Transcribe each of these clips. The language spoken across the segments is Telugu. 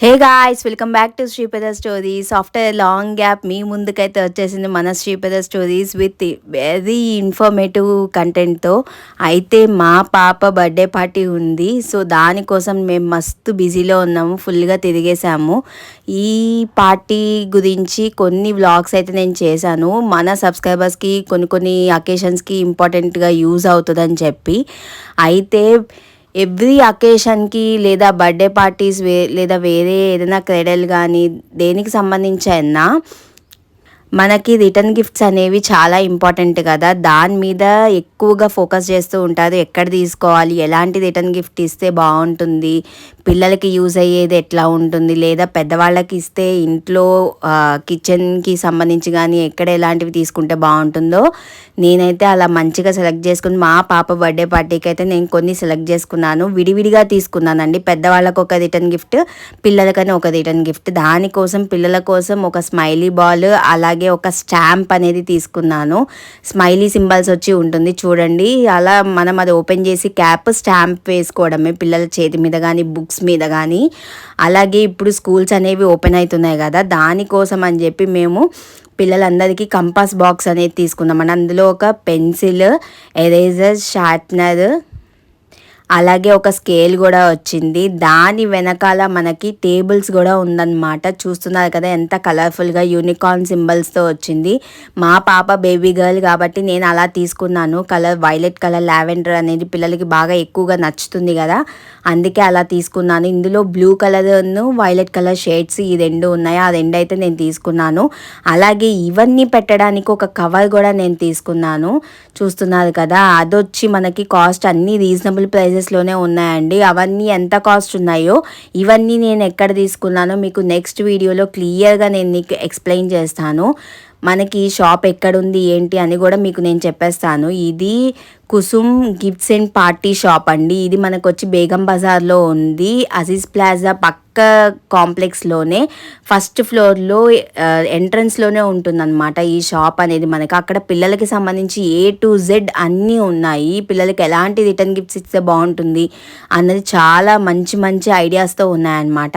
Hey guys welcome back to Sripada stories after long gap మీ ముందుకైతే వచ్చేసింది మన Sripada stories with very informative కంటెంట్తో అయితే మా పాప బర్త్డే పార్టీ ఉంది. సో దానికోసం మేము మస్తు బిజీలో ఉన్నాము ఫుల్గా తిరిగేసాము ఈ పార్టీ గురించి కొన్ని వ్లాగ్స్ అయితే నేను చేశాను. మన సబ్స్క్రైబర్స్కి కొన్ని కొన్ని అకేషన్స్కి ఇంపార్టెంట్గా యూజ్ అవుతుందని చెప్పి. అయితే ఎవ్రీ అకేషన్కి లేదా బర్త్డే పార్టీస్ వే లేదా వేరే ఏదైనా క్రీడలు కానీ దేనికి సంబంధించి అయినా మనకి రిటర్న్ గిఫ్ట్స్ అనేవి చాలా ఇంపార్టెంట్ కదా. దాని మీద ఎక్కువగా ఫోకస్ చేస్తూ ఉంటారు. ఎక్కడ తీసుకోవాలి? ఎలాంటి రిటర్న్ గిఫ్ట్ ఇస్తే బాగుంటుంది? పిల్లలకి యూజ్ అయ్యేది ఎట్లా ఉంటుంది? లేదా పెద్దవాళ్ళకి ఇస్తే ఇంట్లో కిచెన్కి సంబంధించి కానీ ఎక్కడ ఎలాంటివి తీసుకుంటే బాగుంటుందో నేనైతే అలా మంచిగా సెలెక్ట్ చేసుకుని మా పాప బర్త్డే పార్టీకి అయితే నేను కొన్ని సెలెక్ట్ చేసుకున్నాను. విడివిడిగా తీసుకున్నానండి. పెద్దవాళ్ళకు ఒక రిటర్న్ గిఫ్ట్ పిల్లలకని ఒక రిటర్న్ గిఫ్ట్. దానికోసం పిల్లల కోసం ఒక స్మైలీ బాల్ అలాగే ఒక స్టాంప్ అనేది తీసుకున్నాను. స్మైలీ సింబల్స్ వచ్చి ఉంటుంది. చూడండి అలా మనం అది ఓపెన్ చేసి క్యాప్ స్టాంప్ వేసుకోవడమే పిల్లల చేతి మీద కానీ బుక్స్ మీద కానీ అలాగే ఇప్పుడు స్కూల్స్ అనేవి ఓపెన్ అవుతున్నాయి కదా దానికోసం అని చెప్పి మేము పిల్లలందరికీ కంపాస్ బాక్స్ అనేది తీసుకున్నాం. అందులో ఒక పెన్సిల్ ఎరేజర్ షార్ప్నర్ అలాగే ఒక స్కేల్ కూడా వచ్చింది. దాని వెనకాల మనకి టేబుల్స్ కూడా ఉందన్నమాట. చూస్తున్నారు కదా ఎంత కలర్ఫుల్గా యూనికార్న్ సింబల్స్తో వచ్చింది. మా పాప బేబీ గర్ల్ కాబట్టి నేను అలా తీసుకున్నాను. కలర్ వైలెట్ కలర్ లావెండర్ అనేది పిల్లలకి బాగా ఎక్కువగా నచ్చుతుంది కదా. అందుకే అలా తీసుకున్నాను. ఇందులో బ్లూ కలర్ను వైలెట్ కలర్ షేడ్స్ ఈ రెండు ఉన్నాయి. ఆ రెండు అయితే నేను తీసుకున్నాను. అలాగే ఇవన్నీ పెట్టడానికి ఒక కవర్ కూడా నేను తీసుకున్నాను. చూస్తున్నారు కదా అదొచ్చి మనకి కాస్ట్ అన్ని రీజనబుల్ ప్రైస్ ప్రైజెస్లోనే ఉన్నాయండి. అవన్నీ ఎంత కాస్ట్ ఉన్నాయో ఇవన్నీ నేను ఎక్కడ తీసుకున్నానో మీకు నెక్స్ట్ వీడియోలో క్లియర్గా నేను మీకు ఎక్స్ప్లెయిన్ చేస్తాను. మనకి షాప్ ఎక్కడుంది ఏంటి అని కూడా మీకు నేను చెప్పేస్తాను. ఇది Kusum gifts and party shop అండి. ఇది మనకు వచ్చి బేగం బజార్లో ఉంది. అజీజ్ ప్లాజా పక్క కాంప్లెక్స్లోనే ఫస్ట్ ఫ్లోర్లో ఎంట్రన్స్లోనే ఉంటుందన్నమాట ఈ షాప్ అనేది మనకి. అక్కడ పిల్లలకి సంబంధించి ఏ టు జెడ్ అన్నీ ఉన్నాయి. పిల్లలకి ఎలాంటి రిటర్న్ గిఫ్ట్స్ ఇస్తే బాగుంటుంది అన్నది చాలా మంచి మంచి ఐడియాస్తో ఉన్నాయన్నమాట.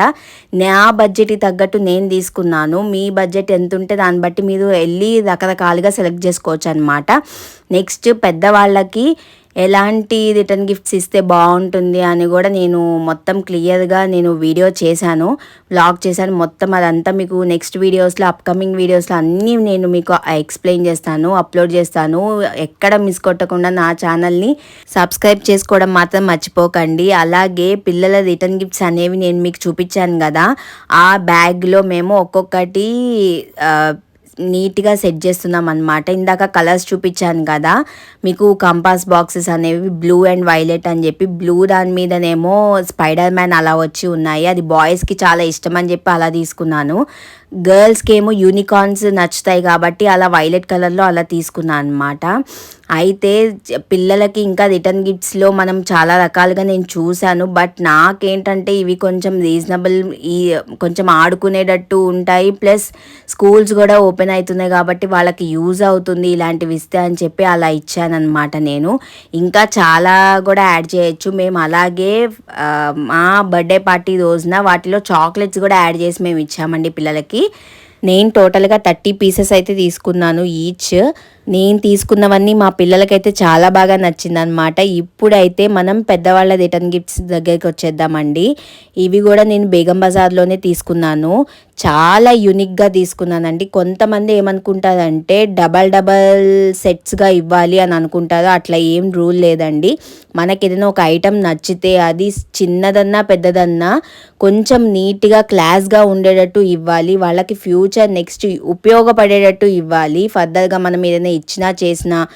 నా బడ్జెట్కి తగ్గట్టు నేను తీసుకున్నాను. మీ బడ్జెట్ ఎంత ఉంటే దాన్ని బట్టి మీరు వెళ్ళి రకరకాలుగా సెలెక్ట్ చేసుకోవచ్చు అనమాట నెక్స్ట్ పెద్దవాళ్ళకి ఎలాంటి రిటర్న్ గిఫ్ట్స్ ఇస్తే బాగుంటుంది అని కూడా నేను మొత్తం క్లియర్గా నేను వీడియో చేశాను బ్లాగ్ చేశాను. మొత్తం అదంతా మీకు నెక్స్ట్ వీడియోస్లో అప్కమింగ్ వీడియోస్లో అన్నీ నేను మీకు ఎక్స్ప్లెయిన్ చేస్తాను అప్లోడ్ చేస్తాను. ఎక్కడ మిస్ కొట్టకుండా నా ఛానల్ని సబ్స్క్రైబ్ చేసుకోవడం మాత్రం మర్చిపోకండి. అలాగే పిల్లల రిటర్న్ గిఫ్ట్స్ అనేవి నేను మీకు చూపించాను కదా ఆ బ్యాగ్లో మేము ఒక్కొక్కటి నీట్గా సెట్ చేస్తున్నాం అనమాట ఇందాక కలర్స్ చూపించాను కదా మీకు కంపాస్ బాక్సెస్ అనేవి బ్లూ అండ్ వైలెట్ అని చెప్పి బ్లూ దాని మీదనేమో స్పైడర్ మ్యాన్ అలా వచ్చి ఉన్నాయి. అది బాయ్స్కి చాలా ఇష్టం అని చెప్పి అలా తీసుకున్నాను. గర్ల్స్కి ఏమో యూనికార్న్స్ నచ్చుతాయి కాబట్టి అలా వైలెట్ కలర్లో అలా తీసుకున్నాను అనమాట అయితే పిల్లలకి ఇంకా రిటర్న్ గిఫ్ట్స్లో మనం చాలా రకాలుగా నేను చూశాను. బట్ నాకేంటంటే ఇవి కొంచెం రీజనబుల్ ఈ కొంచెం ఆడుకునేటట్టు ఉంటాయి. ప్లస్ స్కూల్స్ కూడా ఓపెన్ అవుతున్నాయి కాబట్టి వాళ్ళకి యూజ్ అవుతుంది ఇలాంటివి ఇస్తే అని చెప్పి అలా ఇచ్చానమాట నేను. ఇంకా చాలా కూడా యాడ్ చేయొచ్చు. మేము అలాగే మా బర్త్డే పార్టీ రోజున వాటిలో చాక్లెట్స్ కూడా యాడ్ చేసి మేము ఇచ్చామండి పిల్లలకి. నేను టోటల్గా థర్టీ పీసెస్ అయితే తీసుకున్నాను ఈచ్. నేను తీసుకున్నవన్నీ మా పిల్లలకైతే చాలా బాగా నచ్చిందనమాట ఇప్పుడైతే మనం పెద్దవాళ్ళ రిటర్న్ గిఫ్ట్స్ దగ్గరికి వచ్చేద్దామండి. ఇవి కూడా నేను బేగం బజార్లోనే తీసుకున్నాను. చాలా యూనిక్గా తీసుకున్నానండి. కొంతమంది ఏమనుకుంటారంటే డబల్ డబల్ సెట్స్గా ఇవ్వాలి అని అనుకుంటారు అట్లా ఏం రూల్ లేదండి. మనకి ఏదైనా ఒక ఐటెం నచ్చితే అది చిన్నదన్నా పెద్దదన్నా కొంచెం నీట్గా క్లాస్గా ఉండేటట్టు ఇవ్వాలి. వాళ్ళకి ఫ్యూచర్ నెక్స్ట్ ఉపయోగపడేటట్టు ఇవ్వాలి. ఫర్దర్గా మనం ఏదైనా ఇచ్చినా చేసినా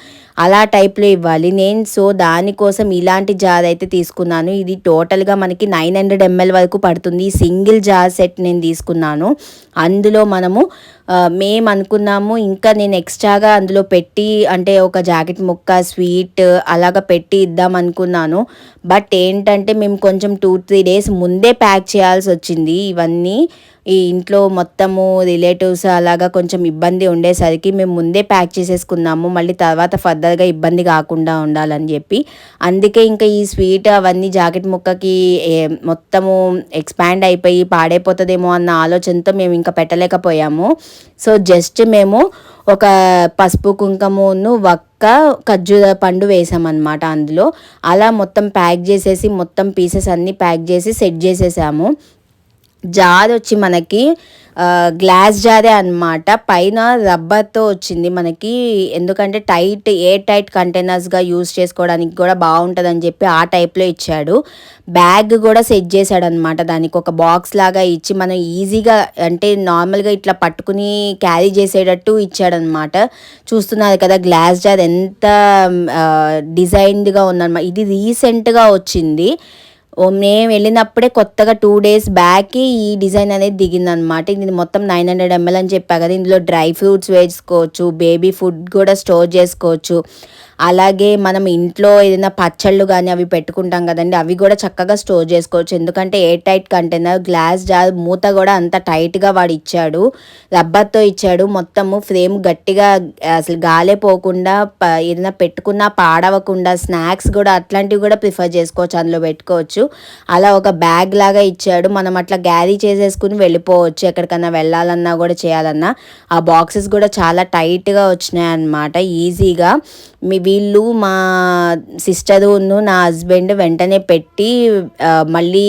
అలా టైప్లో ఇవ్వాలి. నేను సో దానికోసం ఇలాంటి జార్ అయితే తీసుకున్నాను. ఇది టోటల్గా మనకి నైన్ హండ్రెడ్ ఎంఎల్ వరకు పడుతుంది. సింగిల్ జార్ సెట్ నేను తీసుకున్నాను. అందులో మనము మేము అనుకున్నాము ఇంకా నేను ఎక్స్ట్రాగా అందులో పెట్టి అంటే ఒక జాకెట్ ముక్క స్వీట్ అలాగ పెట్టి ఇద్దాం అనుకున్నాను. బట్ ఏంటంటే మేము కొంచెం టూ త్రీ డేస్ ముందే ప్యాక్ చేయాల్సి వచ్చింది. ఇవన్నీ ఈ ఇంట్లో మొత్తము రిలేటివ్స్ అలాగా కొంచెం ఇబ్బంది ఉండేసరికి మేము ముందే ప్యాక్ చేసేసుకున్నాము. మళ్ళీ తర్వాత ఫర్దర్ పెద్దగా ఇబ్బంది కాకుండా ఉండాలని చెప్పి. అందుకే ఇంకా ఈ స్వీట్ అవన్నీ జాకెట్ ముక్కకి ఏ- మొత్తము ఎక్స్పాండ్ అయిపోయి పాడైపోతుందేమో అన్న ఆలోచనతో మేము ఇంకా పెట్టలేకపోయాము. సో జస్ట్ మేము ఒక పసుపు కుంకుమను వక్క ఖర్జూర పండు వేసామన్నమాట అందులో. అలా మొత్తం ప్యాక్ చేసేసి మొత్తం పీసెస్ అన్నీ ప్యాక్ చేసి సెట్ చేసేసాము. జార్ వచ్చి మనకి గ్లాస్ జారే అన్నమాట. పైన రబ్బర్తో వచ్చింది మనకి. ఎందుకంటే టైట్ ఏ టైట్ కంటైనర్స్గా యూస్ చేసుకోవడానికి కూడా బాగుంటుందని చెప్పి ఆ టైప్లో ఇచ్చాడు. బ్యాగ్ కూడా సెట్ చేశాడు అనమాట దానికి. ఒక బాక్స్ లాగా ఇచ్చి మనం ఈజీగా అంటే నార్మల్గా ఇట్లా పట్టుకుని క్యారీ చేసేటట్టు ఇచ్చాడనమాట చూస్తున్నారు కదా గ్లాస్ జార్ ఎంత డిజైన్డ్గా ఉందన్నమాట ఇది రీసెంట్గా వచ్చింది. మేము వెళ్ళినప్పుడే కొత్తగా టూ డేస్ బ్యాక్ ఈ డిజైన్ అనేది దిగిందనమాట ఇది మొత్తం నైన్ హండ్రెడ్ ఎంఎల్ అని చెప్పా కదా. ఇందులో డ్రై ఫ్రూట్స్ వేసుకోవచ్చు బేబీ ఫుడ్ కూడా స్టోర్ చేసుకోవచ్చు. అలాగే మనం ఇంట్లో ఏదైనా పచ్చళ్ళు కానీ అవి పెట్టుకుంటాం కదండి అవి కూడా చక్కగా స్టోర్ చేసుకోవచ్చు. ఎందుకంటే air tight container glass jar మూత కూడా అంత టైట్గా వాడు ఇచ్చాడు. రబ్బర్తో ఇచ్చాడు. మొత్తము ఫ్రేమ్ గట్టిగా అసలు గాలే పోకుండా ప- ఏదైనా పెట్టుకున్నా పాడవకుండా స్నాక్స్ కూడా అట్లాంటివి కూడా ప్రిఫర్ చేసుకోవచ్చు అందులో పెట్టుకోవచ్చు. అలా ఒక బ్యాగ్ లాగా ఇచ్చాడు. మనం అట్లా క్యారీ చేసేసుకుని వెళ్ళిపోవచ్చు. ఎక్కడికన్నా వెళ్ళాలన్నా కూడా చేయాలన్నా. ఆ బాక్సెస్ కూడా చాలా టైట్గా వచ్చినాయి అన్నమాట. ఈజీగా మీ వీళ్ళు మా సిస్టరును నా హస్బెండ్ వెంటనే పెట్టి మళ్ళీ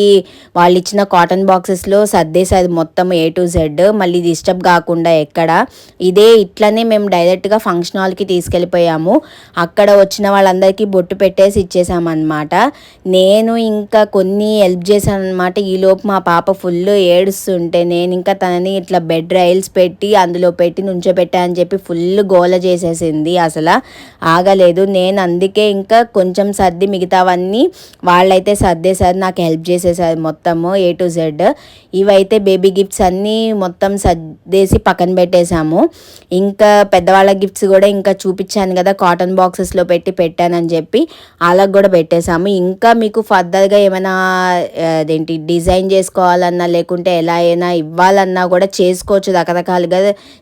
వాళ్ళు ఇచ్చిన కాటన్ బాక్సెస్లో సర్దేశారు మొత్తం ఏ టు జెడ్ మళ్ళీ డిస్టర్బ్ కాకుండా ఎక్కడ? ఇదే ఇట్లనే మేము డైరెక్ట్గా ఫంక్షన్ హాల్కి తీసుకెళ్ళిపోయాము. అక్కడ వచ్చిన వాళ్ళందరికీ బొట్టు పెట్టేసి ఇచ్చేసామన్నమాట. నేను ఇంకా కొన్ని హెల్ప్ చేశాను అనమాట ఈలోపు మా పాప ఫుల్ ఏడుస్తుంటే నేను ఇంకా తనని ఇట్లా బెడ్ రైల్స్ పెట్టి అందులో పెట్టి నుంచోబెట్టా అని చెప్పి ఫుల్ గోల చేసేసింది అసలు. ఆగలేదు. నేను అందుకే ఇంకా కొంచెం సర్ది మిగతావన్నీ వాళ్ళైతే సర్దేశారు నాకు హెల్ప్ చేసేసారు మొత్తము ఏ టు జెడ్ ఇవైతే బేబీ గిఫ్ట్స్ అన్నీ మొత్తం సర్దేసి పక్కన పెట్టేశాము. ఇంకా పెద్దవాళ్ళ గిఫ్ట్స్ కూడా ఇంకా చూపించాను కదా కాటన్ బాక్సెస్లో పెట్టి పెట్టానని చెప్పి అలా కూడా పెట్టేశాము. ఇంకా మీకు ఫర్దర్గా ఏమైనా ఏమైనా అదేంటి డిజైన్ చేసుకోవాలన్నా లేకుంటే ఎలా అయినా ఇవ్వాలన్నా కూడా చేసుకోవచ్చు రకరకాలుగా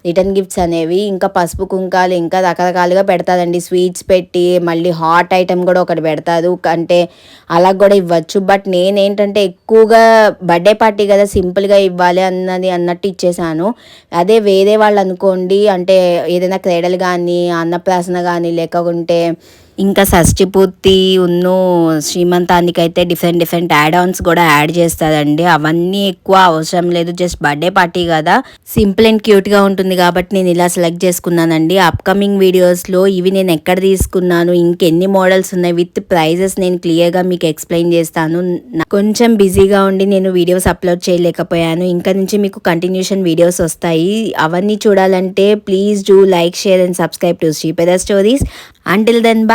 రిటర్న్ గిఫ్ట్స్ అనేవి. ఇంకా పసుపు కుంకాలు ఇంకా రకరకాలుగా పెడతారండి. స్వీట్స్ పెట్టి మళ్ళీ హాట్ ఐటెం కూడా ఒకటి పెడతారు. అంటే అలా కూడా ఇవ్వచ్చు. బట్ నేనేంటంటే ఎక్కువగా బర్త్డే పార్టీ కదా సింపుల్గా ఇవ్వాలి అన్నది అన్నట్టు ఇచ్చేసాను. అదే వేరే వాళ్ళు అనుకోండి అంటే ఏదైనా క్రీడలు కానీ అన్నప్రాసన కానీ లేకుంటే ఇంకా షష్ఠి పూర్తి ఉన్ను శ్రీమంతానికి అయితే డిఫరెంట్ డిఫరెంట్ యాడ్ ఆన్స్ కూడా యాడ్ చేస్తారండి అవన్నీ ఎక్కువ అవసరం లేదు. జస్ట్ బర్త్డే పార్టీ కదా. సింపుల్ అండ్ క్యూట్గా ఉంటుంది కాబట్టి నేను ఇలా సెలెక్ట్ చేసుకున్నానండి. అప్కమింగ్ వీడియోస్లో ఇవి నేను ఎక్కడ తీసుకున్నాను ఇంకెన్ని మోడల్స్ ఉన్నాయి విత్ ప్రైజెస్ నేను క్లియర్గా మీకు ఎక్స్ప్లెయిన్ చేస్తాను. కొంచెం బిజీగా ఉండి నేను వీడియోస్ అప్లోడ్ చేయలేకపోయాను. ఇంకా నుంచి మీకు కంటిన్యూషన్ వీడియోస్ వస్తాయి. అవన్నీ చూడాలంటే please do like share and subscribe to Sripada stories until then